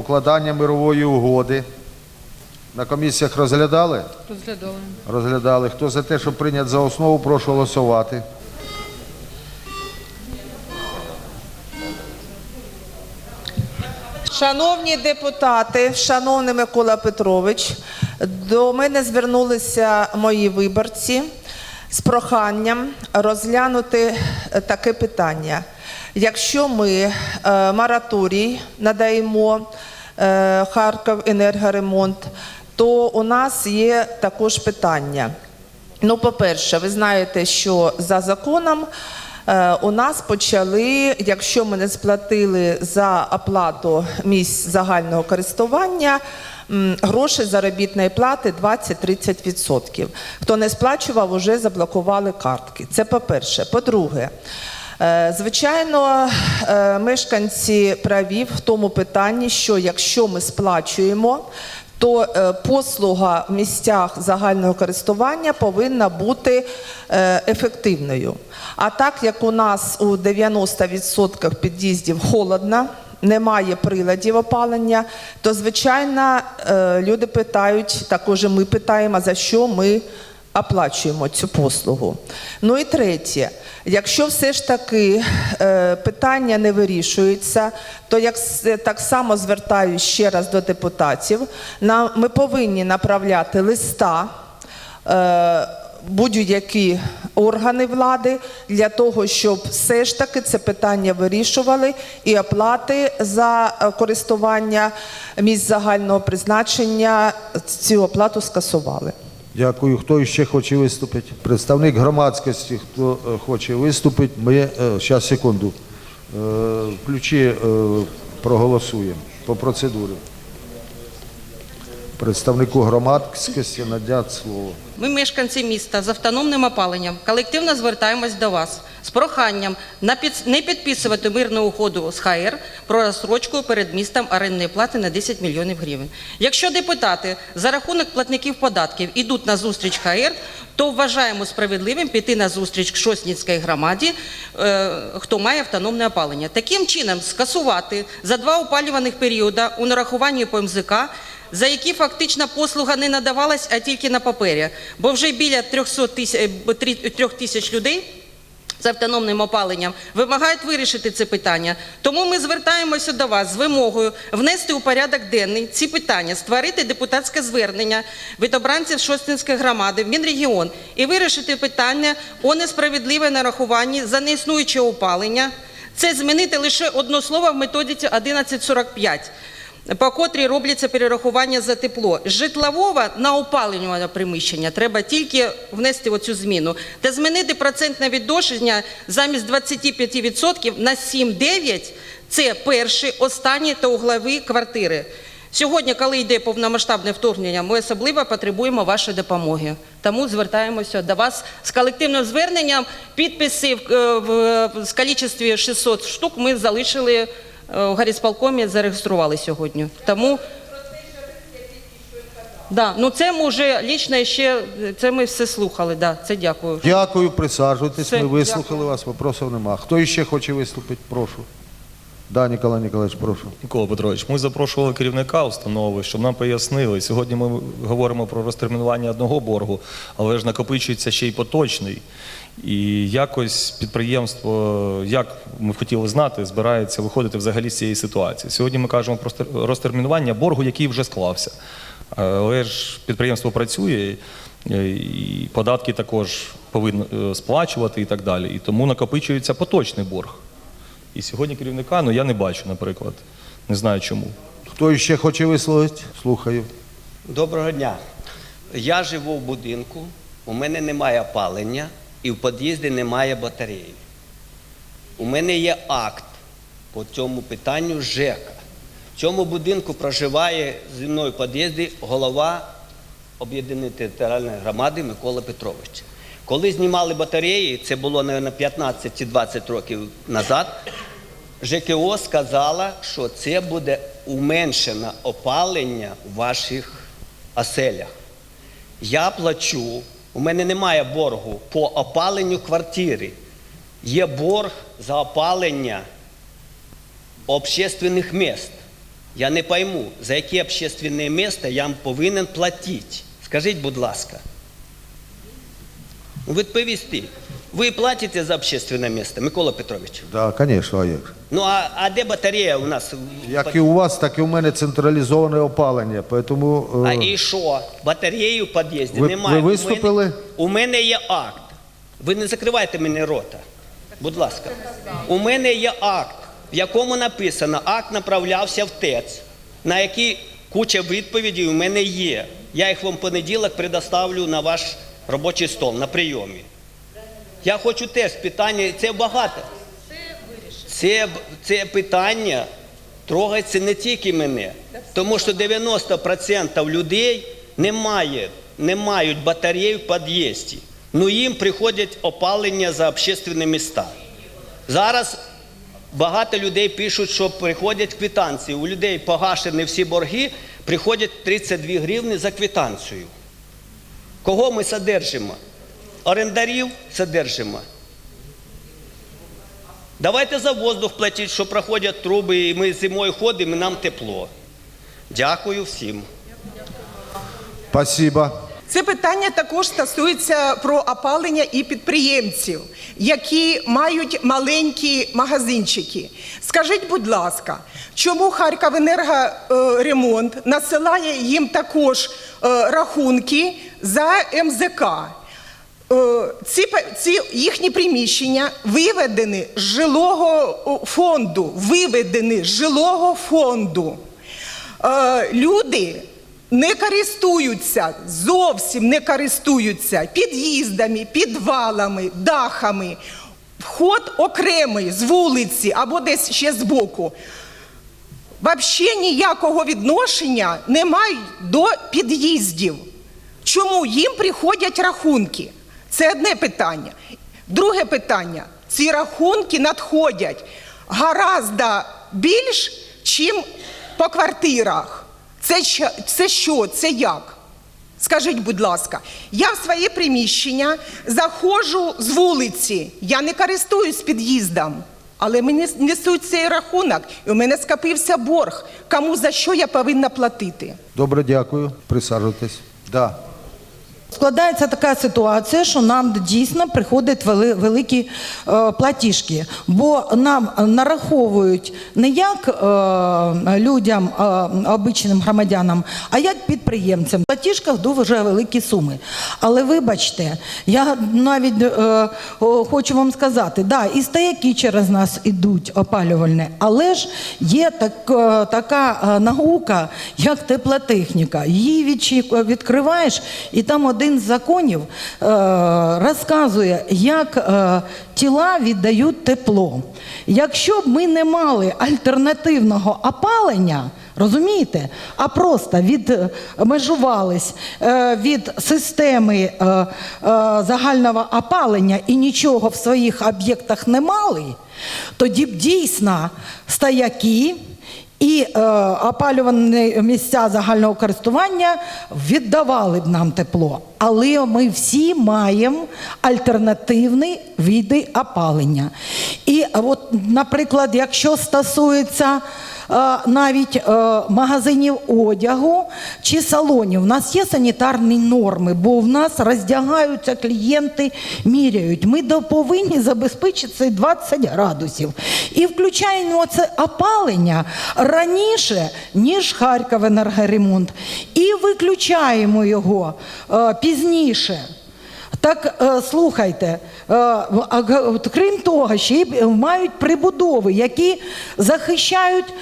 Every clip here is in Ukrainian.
укладання мирової угоди. На комісіях розглядали? Розглядали. Розглядали. Хто за те, щоб прийняти за основу, прошу голосувати. Шановні депутати, шановний Микола Петрович, до мене звернулися мої виборці з проханням розглянути таке питання. Якщо ми е, мораторій надаємо Харків енергоремонт, то у нас є також питання. Ну, по-перше, ви знаєте, що за законом е, у нас почали, якщо ми не сплатили за оплату місць загального користування, гроші заробітної плати 20-30%. Хто не сплачував, вже заблокували картки. Це по-перше. По-друге, Е, Звичайно, е, мешканці праві в тому питанні, що якщо ми сплачуємо, то е, послуга в місцях загального користування повинна бути е, ефективною. А так як у нас у 90% під'їздів холодно, немає приладів опалення, то звичайно е, люди питають, також ми питаємо, за що ми оплачуємо цю послугу. Ну і третє, якщо все ж таки е, питання не вирішується, то як так само звертаюся ще раз до депутатів, ми повинні направляти листа. Е, Будь-які органи влади для того, щоб все ж таки це питання вирішували і оплати за е, користування місць загального призначення цю оплату скасували. Дякую. Хто ще хоче виступити? Представник громадськості, хто е, хоче виступити, ми зараз секунду. Ключі Включи, е, проголосуємо по процедурі. Представнику громадськості надять слово. Ми, мешканці міста з автономним опаленням, колективно звертаємось до вас з проханням не підписувати мирну угоду з ХР про розстрочку перед містом орендної плати на 10 мільйонів гривень. Якщо депутати за рахунок платників податків ідуть на зустріч ХР, то вважаємо справедливим піти на зустріч Шоснінській громаді, е, хто має автономне опалення. Таким чином скасувати за два опалюваних періоди у нарахуванні по МЗК за які фактично послуга не надавалась, а тільки на папері. Бо вже біля 300 тисяч, е, тисяч людей з автономним опаленням вимагають вирішити це питання. Тому ми звертаємося до вас з вимогою внести у порядок денний ці питання, створити депутатське звернення від обранців Шостинської громади в Мінрегіон і вирішити питання о несправедливе нарахуванні за неіснуюче опалення. Це змінити лише одно слово в методиці 1145 по котрій робляться перерахування за тепло. З житлового на опалювальне приміщення треба тільки внести оцю зміну та змінити процентне відношення замість 25% на 7-9 – це перші, останні та углові квартири. Сьогодні, коли йде повномасштабне вторгнення, ми особливо потребуємо вашої допомоги. Тому звертаємося до вас з колективним зверненням. Підписи в, е, в кількості 600 штук ми залишили е, гарісполкомі зареєстрували сьогодні. Тому да, ну це ми вже лічно ще це ми все слухали. Да, це дякую. Дякую, присаджуйтесь. Все, Ми вислухали дякую. вас, вопросів нема. Хто ще хоче виступити? Прошу. Да, Ніколай Ніколаївич, прошу. Микола Петрович, ми запрошували керівника установи, щоб нам пояснили. Сьогодні ми говоримо про розтермінування одного боргу, але ж накопичується ще й поточний. І якось підприємство, як ми хотіли знати, збирається виходити взагалі з цієї ситуації. Сьогодні ми кажемо про розтермінування боргу, який вже склався. Але ж підприємство працює, е, і податки також повинно е, сплачувати і так далі. І тому накопичується поточний борг. І сьогодні керівника, ну я не бачу, наприклад. Не знаю чому. Хто ще хоче висловити? Слухаю. Доброго дня. Я живу в будинку, у мене немає опалення і в під'їзді немає батареї. У мене є акт по цьому питанню ЖЕКа. В цьому будинку проживає зі мною в під'їзді голова об'єднаної територіальної громади Микола Петрович. Коли знімали батареї, це було, мабуть, 15 чи 20 років назад, ЖКО сказала, що це буде уменшене опалення в ваших оселях. Я плачу, у мене немає боргу по опаленню квартири. Є борг за опалення общественних міст. Я не пойму, за яке общественне місце я повинен платити. Скажіть, будь ласка. Відповісти. Ви платите за общественне місце, Микола Петрович? Так, да, звісно, а же. Ну а, а де батарея у нас? Як і у вас, так і у мене централізоване опалення. Тому, А е, і що? Батареї в під'їзді Ви- немає. ви виступили? У мене, у мене є акт. Ви не закривайте мені рота. Будь ласка. У мене є акт, в якому написано, акт направлявся в ТЕЦ, на який куча відповідей у мене є. Я їх вам в понеділок предоставлю на ваш робочий стол на прийомі. Я хочу теж питання, це багато. Це, це питання трогається не тільки мене, тому що 90% людей не, має, не мають батареї в під'їзді. Ну їм приходять опалення за общественні міста. Зараз багато людей пишуть, що приходять квитанції. У людей погашені всі борги, приходять 32 гривні за квитанцію. Кого ми содержимо? Орендарів содержимо. Давайте за воздух платіть, що проходять труби, і ми зимою ходимо, і нам тепло. Дякую всім. спасибо. Це питання також стосується про опалення і підприємців, які мають маленькі магазинчики. Скажіть, будь ласка, чому Харковенергоремонт насилає їм також е, рахунки за МЗК? Е, Ці, ці їхні приміщення виведені з жилого фонду, виведені з жилого фонду. Е, люди не користуються, зовсім не користуються під'їздами, підвалами, дахами. Вход окремий з вулиці або десь ще збоку. Взагалі ніякого відношення не мають до під'їздів. Чому їм приходять рахунки? Це одне питання. Друге питання: ці рахунки надходять гораздо більш, чим по квартирах. Це, це що? Це як? Скажіть, будь ласка, я в своє приміщення заходжу з вулиці, я не користуюсь під'їздом, але мені несуть цей рахунок, і у мене скопився борг. Кому за що я повинна платити? Добре, дякую. Присаджуйтесь. Да. Складається така ситуація, що нам дійсно приходять вели- великі е, платіжки, бо нам нараховують не як е, людям, е, обичним громадянам, а як підприємцям. В платіжках дуже великі суми. Але вибачте, я навіть хочу вам сказати, да, і стояки через нас ідуть опалювальні, але ж є так, така наука, як теплотехніка. Її відкриваєш, і там один з законів е, розказує, як е, тіла віддають тепло. Якщо б ми не мали альтернативного опалення, Розумієте? А просто відмежувались е, від системи е, е, загального опалення і нічого в своїх об'єктах не мали, тоді б дійсно стояки і е, опалювані місця загального користування віддавали б нам тепло. Але ми всі маємо альтернативні види опалення. І от, наприклад, якщо стосується навіть е, магазинів одягу чи салонів. У нас є санітарні норми, бо в нас роздягаються клієнти, міряють. Ми повинні забезпечити це 20 градусів. І включаємо це опалення раніше, ніж Харківенергоремонт. І виключаємо його е, пізніше. Так е, слухайте, е, крім того, ще е, мають прибудови, які захищають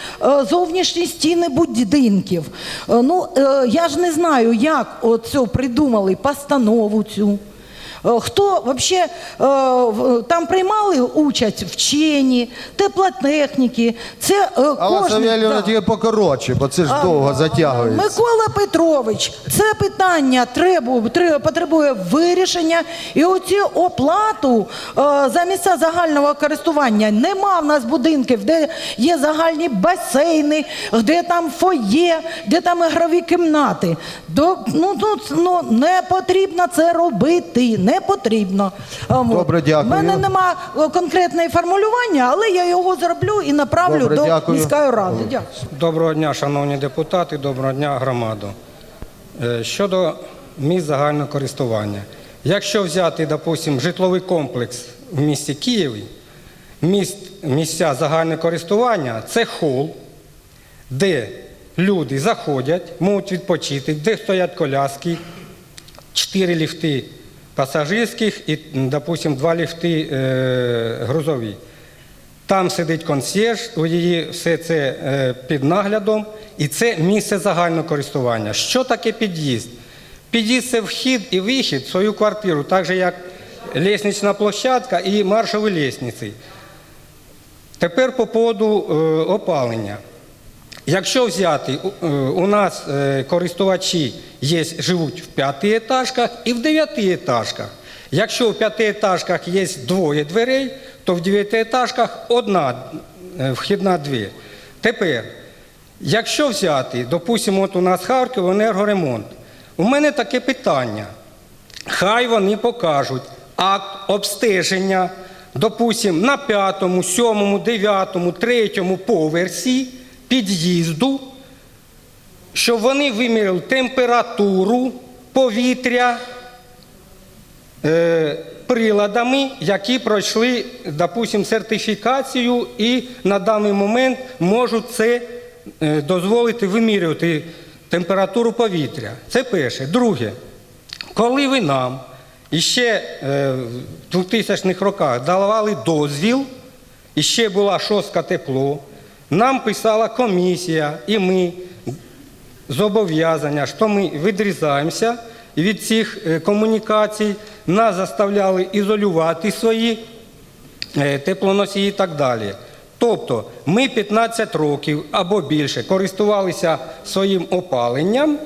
зовнішні стіни будинків. Ну я ж не знаю, як оцю придумали постанову цю. Е, Хто взагалі там приймали участь вчені, теплотехніки. Це е, Але да. тільки покоротше, бо це ж довго затягується. Микола Петрович, це питання треба, потребує вирішення. І оцю оплату е, за місця загального користування нема в нас будинків, де є загальні басейни, де там фоє, де там ігрові кімнати. До, ну, тут, ну, не потрібно це робити, не потрібно. Добре, дякую. У мене нема е, конкретної формулювання, але я його зроблю і направлю Добре, до дякую. міської ради. Дякую. Доброго дня, шановні депутати, доброго дня, громаду. Е, Щодо місць загального користування. Якщо взяти, допустим, житловий комплекс в місті Києві, міст, місця загального користування це хол, де люди заходять, можуть відпочити, де стоять коляски, чотири ліфти пасажирських і, допустим, два ліфти е, грузові. Там сидить консьєрж, у її все це е, під наглядом, і це місце загального користування. Що таке під'їзд? Під'їзд це вхід і вихід в свою квартиру, так же як лестнична площадка і маршові лестниці. Тепер по поводу е, опалення. Якщо взяти, у- е, нас е, користувачі є, живуть в п'ятиетажках і в дев'ятиетажках. Якщо в п'ятиетажках є двоє дверей, то в дев'ятиетажках одна е, вхідна двір. Тепер, якщо взяти, допустимо, от у нас Харків енергоремонт, у мене таке питання. Хай вони покажуть акт обстеження, допустим, на п'ятому, сьомому, дев'ятому, третьому поверсі під'їзду, щоб вони виміряли температуру повітря е, приладами, які пройшли, допустим, сертифікацію і на даний момент можуть це е, дозволити вимірювати температуру повітря. Це перше. Друге, коли ви нам іще е, в 2000-х роках давали дозвіл, і ще була шостка тепло, нам писала комісія, і ми зобов'язання, що ми відрізаємося від цих е, комунікацій, нас заставляли ізолювати свої е, теплоносії і так далі. Тобто ми 15 років або більше користувалися своїм опаленням,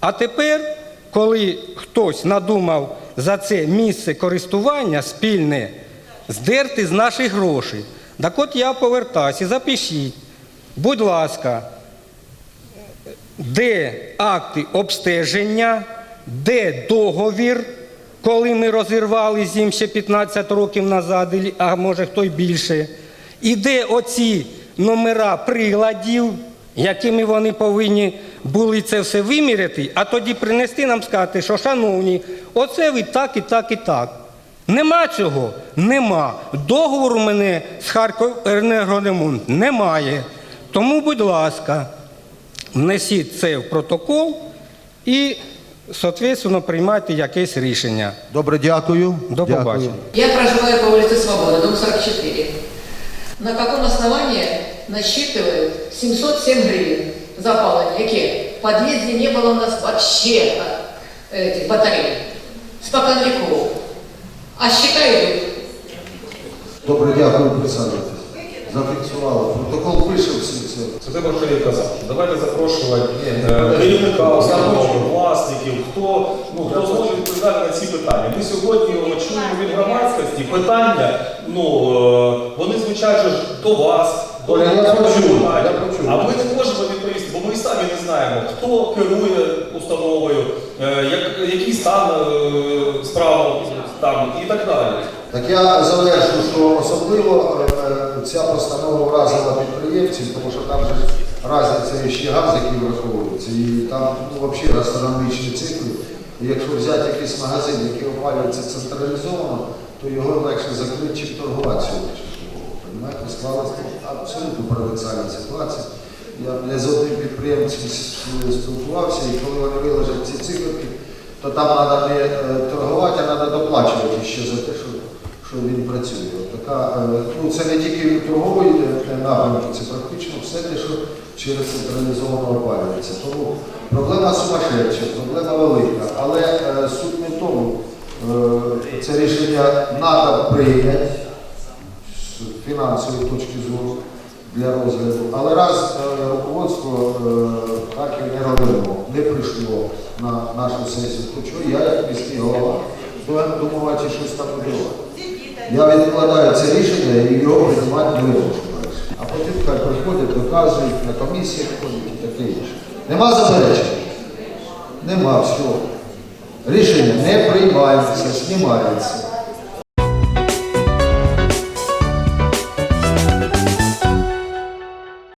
а тепер, коли хтось надумав за це місце користування спільне здерти з наших грошей, так от я повертаюся, запишіть, будь ласка, де акти обстеження, де договір, коли ми розірвали з ним ще 15 років назад, а може хто й більше, і де оці номера приладів, якими вони повинні були це все виміряти, а тоді принести нам сказати, що шановні, оце ви так і так і так. Нема цього? Нема. Договору у мене з Харків енергоремонт немає. Тому, будь ласка, внесіть це в протокол і, соответственно, приймайте якесь рішення. Добре, дякую. До Дякую. побачення. Я проживаю по улице Свободы, дом 44. На каком основании насчитывают 707 гривен за опалення? Яке? В подъезде не было у нас вообще а, этих батарей, споконвеков. А считают Добре, дякую, присаджуйтесь. Зафіксували. Протокол пише всі це. Це те, про що я казав. Давайте запрошувати е, керівника власників, хто, ну, хто зможе відповідати на ці питання. Ми сьогодні чуємо від громадськості питання, ну, е, вони же ж до вас, до Оля, я до почув, депутатів. я почув. А ми не можемо відповісти, бо ми самі не знаємо, хто керує установою, е, як, який стан е, справ там і так далі. Так я завершу, що особливо е, ця постанова вразила підприємців, тому що там же разниця ще газ, який враховується, і там ну, взагалі астрономічні цифри. І якщо взяти якийсь магазин, який опалюється централізовано, то його легше закрити, чим торгуватися. Понимаєте, склалася абсолютно парадоксальна ситуація. Я, я з одним підприємцем спілкувався, і коли вони виложать ці цифри, то там треба не е, торгувати, а треба доплачувати ще за те, що, що він працює. От така, е, ну, це не тільки торговий е, напрямок, це практично все те, що через централізовано опалюється. Тому проблема сумасшедша, проблема велика. Але суть не в тому, це рішення треба прийняти з фінансової точки зору для розгляду. Але раз е, руководство е, Харків не прийшло на нашу сесію, чого я, як міський голова, повинен думати щось там робити. Я відкладаю це рішення і його приймати не можу. А потім хай приходять, доказують, на комісії ходять і таке інше. Нема заперечень? Нема, все. Рішення не приймається, знімається.